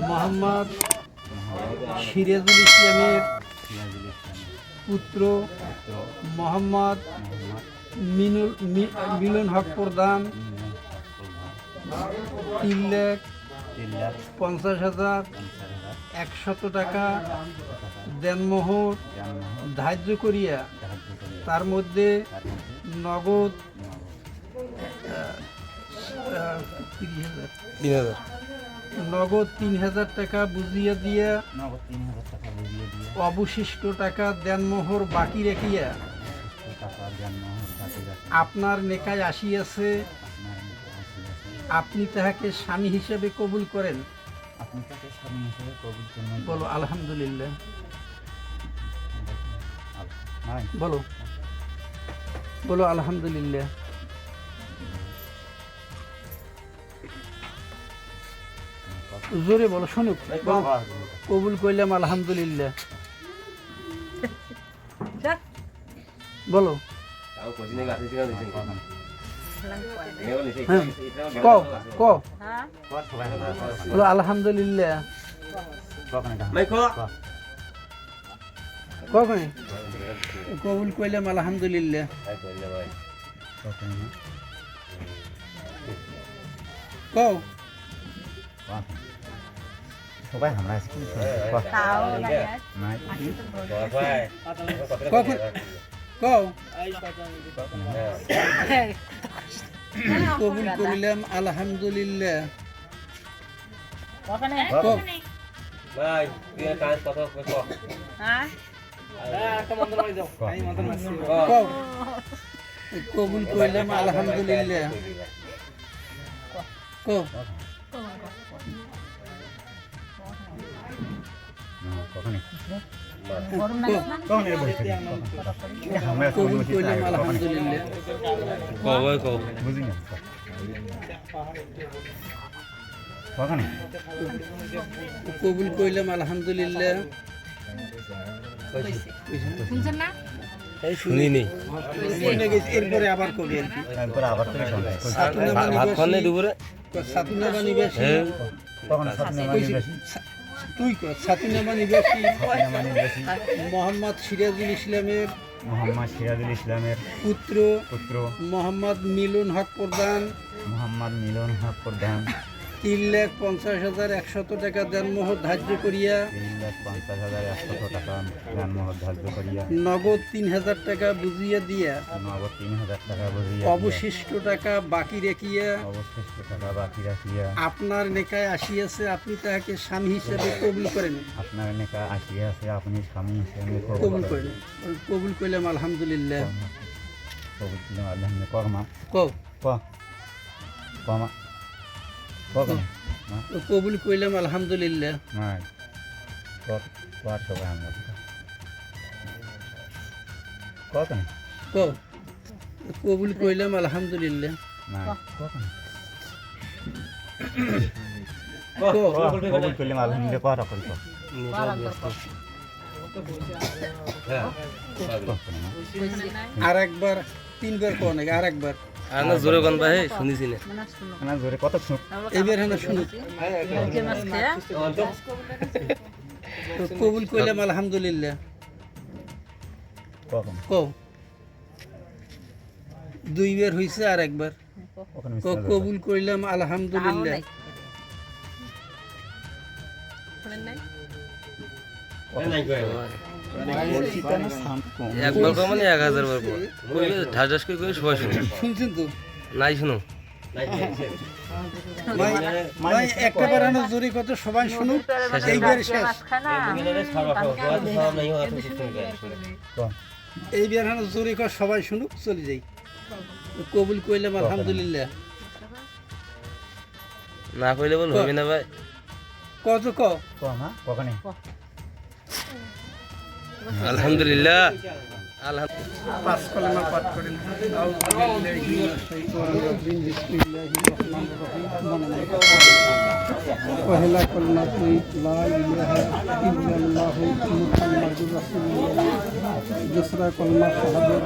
মোহাম্মদ সিরাজুল ইসলামের পুত্র মোহাম্মদ মিনুল মিলন হক প্রধান তিন লাখ পঞ্চাশ হাজার একশত টাকা দেনমোহর ধার্য করিয়া তার মধ্যে নগদ নগদ তিন হাজার টাকা বুঝিয়ে দিয়া অবশিষ্ট টাকা দেনমোহর বাকি রেখিয়া আপনার নেকায় আসিয়াছে। আপনি তাহাকে স্বামী হিসেবে কবুল করেন। আপনি তাকে স্বামী হিসেবে কবির জন্য বলো আলহামদুলিল্লাহ। বলো। বলো আলহামদুলিল্লাহ। জোরে বলো শুনুক। কবুল করলাম আলহামদুলিল্লাহ। বলো। হ্যাঁ ক ক বলো আলহামদুলিল্লাহ। কখন কবুল করলাম আলহামদুলিল্লাহ। কও। সবাই আমরা আজকে কখন কও। কবুল করিলাম আলহামদুলিল্লাহ। কও। কও। কবুল করিলাম আলহামদুলিল্লাহ। কখনই কও। আমরা কবুল করিলাম আলহামদুলিল্লাহ শুনিনি এরপরে আবার কবি আর আবার ভাত খান নাই দুপুরে বেশি? তুই কর সাতুনাবা নিবাসী বেশি। মোহাম্মদ সিরাজুল ইসলামের মোহাম্মদ সিরাজুল ইসলামের পুত্র পুত্র। মোহাম্মদ মিলন হক প্রধান। মোহাম্মদ মিলন হক প্রধান। তিন লাখ পঞ্চাশ হাজার একশত টাকা দেনমোহর ধার্য করিয়া তিন লাখ পঞ্চাশ হাজার একশো টাকা ধার্য করিয়া নগদ তিন হাজার টাকা বুঝিয়া দিয়া নগদ তিন হাজার টাকা বুঝিয়া অবশিষ্ট টাকা বাকি রেখিয়া অবশিষ্ট টাকা বাকি রাখিয়া আপনার নেকায় আসিয়াছে আপনি তাহাকে স্বামী হিসেবে কবুল করেন। আপনার নেকা আসিয়া আছে আপনি স্বামী হিসেবে কবুল করেন। কবুল করলাম আলহামদুলিল্লাহ। কবুল দিলাম আল্লাহ কর্মা ক কমা কবুল করলাম আলহামদুলিল্লাহ। কবুল করলাম আলহামদুলিল্লাহ। কবুল করলাম আলহামদুলিল্লাহ আর একবার তিনবার কও নাকি? আর একবার। আর না জোরে গান ভাই শুনিছি না। না জোরে কত শুন। এইবার হ্যাঁ শুনুক তো কবুল করলাম আলহামদুলিল্লাহ। কও। দুইবার হইছে আর একবার। কবুল করলাম আলহামদুলিল্লাহ। একবার কম মানে এক হাজার বার ঢাস ঢাস করে করে সবাই শুনো শুনছেন তো নাই শুনো একটা জোরে কত সবাই শুনুক এইবার শেষ। জোরে সবাই শুনুক চলে যাই। কবুল করলাম আলহামদুলিল্লাহ। না কইলে বল হবে না ভাই। কত ক? কমা কখনই নাই পহেলা কলমা তুই লা ইলাহা ইল্লাল্লাহু মুহাম্মাদুর রাসূলুল্লাহ दूसरा कलमा शहादत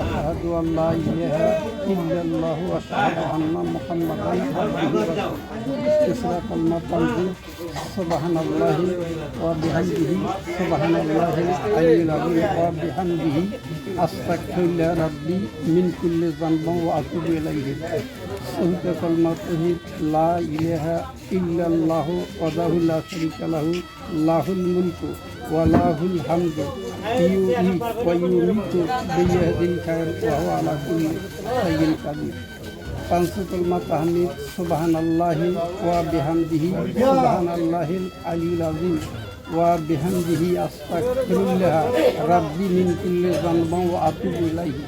अशहदु अल्ला इलाहा इल्लल्लाहु व अशहदु अन्ना मुहम्मदन अब्दुहु व रसूलुहु तीसरा कलमा तंजीद سبحان الله وبحمده سبحان الله العلي العظيم وبحمده أستغفر ربي من كل ذنب وأتوب إليه صدق الموحد لا إله إلا الله وحده لا شريك له له الملك وله الحمد يؤيي ويميت بيده الخير وهو على كل شيء قدير পাঁচ কলমা তাহমিদ সুবহানাল্লাহি ওয়া বিহামদিহি সুবহানাল্লাহিল আলিয়্যিল আযীম ওয়া বিহামদিহি আস্তাগফিরুল্লাহ রাব্বি মিন কুল্লি যানবিন ওয়া আতুবু ইলাইহি।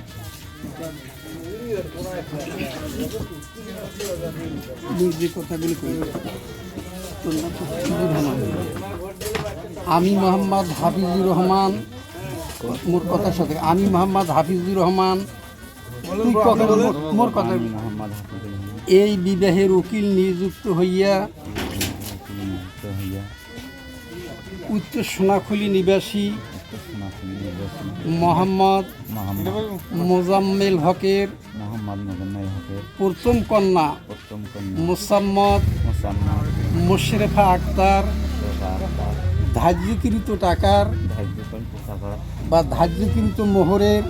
আমি মোহাম্মদ হাফিজুর রহমান, মোর কথার সাথে, আমি মোহাম্মদ হাফিজুর রহমান তুই কথা মোর- কথা এই বিবাহের উকিল নিযুক্ত হইয়া উচ্চ সোনাখুলি নিবাসী মোহাম্মদ মোজাম্মেল হকের প্রথম কন্যা মোসাম্মদ মোশরেফা আক্তার ধার্যকৃত টাকার বা ধার্যকৃত মোহরের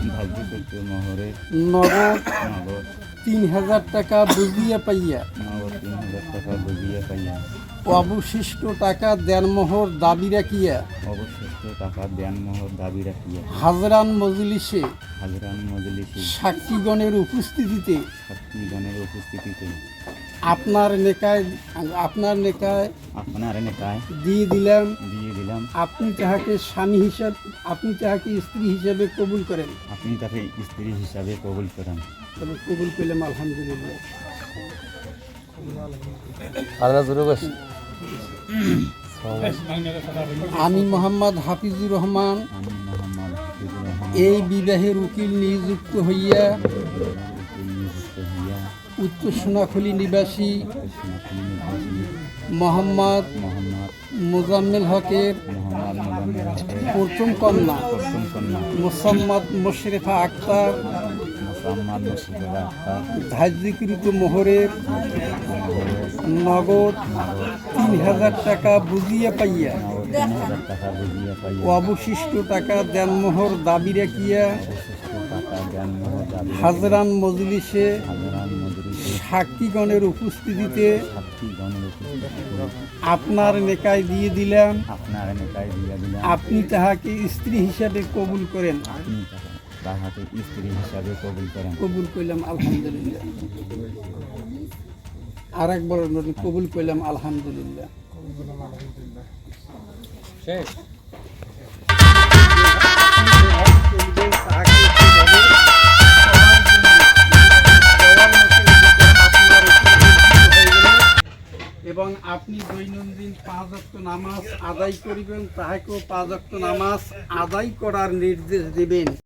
নগদ তিন হাজার টাকা বুঝিয়া পাইয়া। নগদ তিন হাজার টাকা বুঝিয়া পাইয়া। অবশিষ্ট টাকা দেনমোহর দাবি রাখিয়া। অবশিষ্ট টাকা দেন মোহর দাবি রাখিয়া। হাজরান মজলিসে। হাজরান মজলিসে। সাক্ষীগণের উপস্থিতিতে। সাক্ষীগণের উপস্থিতিতে। আপনার নেকায় আপনার নেকায় আপনার নেতায় দিয়ে দিলাম। দিয়ে দিলাম। আপনি তাহাকে স্বামী হিসাব আপনি তাহাকে স্ত্রী হিসাবে কবুল করেন। আপনি তাকে স্ত্রী হিসাবে কবুল করেন। তবে কবুল পেলাম আলহামদুলিল্লাহ। না জোরে আমি মোহাম্মদ হাফিজুর রহমান। এই বিবাহের উকিল নিযুক্ত হইয়া উচ্চ সোনাখলি নিবাসী মোহাম্মদ মোজাম্মেল হকের প্রথম কন্যা, মোসাম্মদ মোশরেফা আক্তার ধার্যকৃত মোহরের নগদ তিন হাজার টাকা বুঝিয়া পাইয়া অবশিষ্ট টাকা দেনমোহর দাবি রাখিয়া হাজরান মজলিসে সাক্ষীগণের উপস্থিতিতে আপনার নেকায় দিয়ে দিলাম। আপনার নেকায় দিয়ে দিলেন আপনি তাহাকে স্ত্রী হিসাবে কবুল করেন। আপনি তাহাকে স্ত্রী হিসাবে কবুল করেন। কবুল করলাম আলহামদুলিল্লাহ। আর একবার কবুল করলাম আলহামদুলিল্লাহ। এবং আপনি দৈনন্দিন পাঁচ অক্ট নামাজ আদায় করিবেন, তাহাকেও পাঁচ অক্ট নামাজ আদায় করার নির্দেশ দিবেন।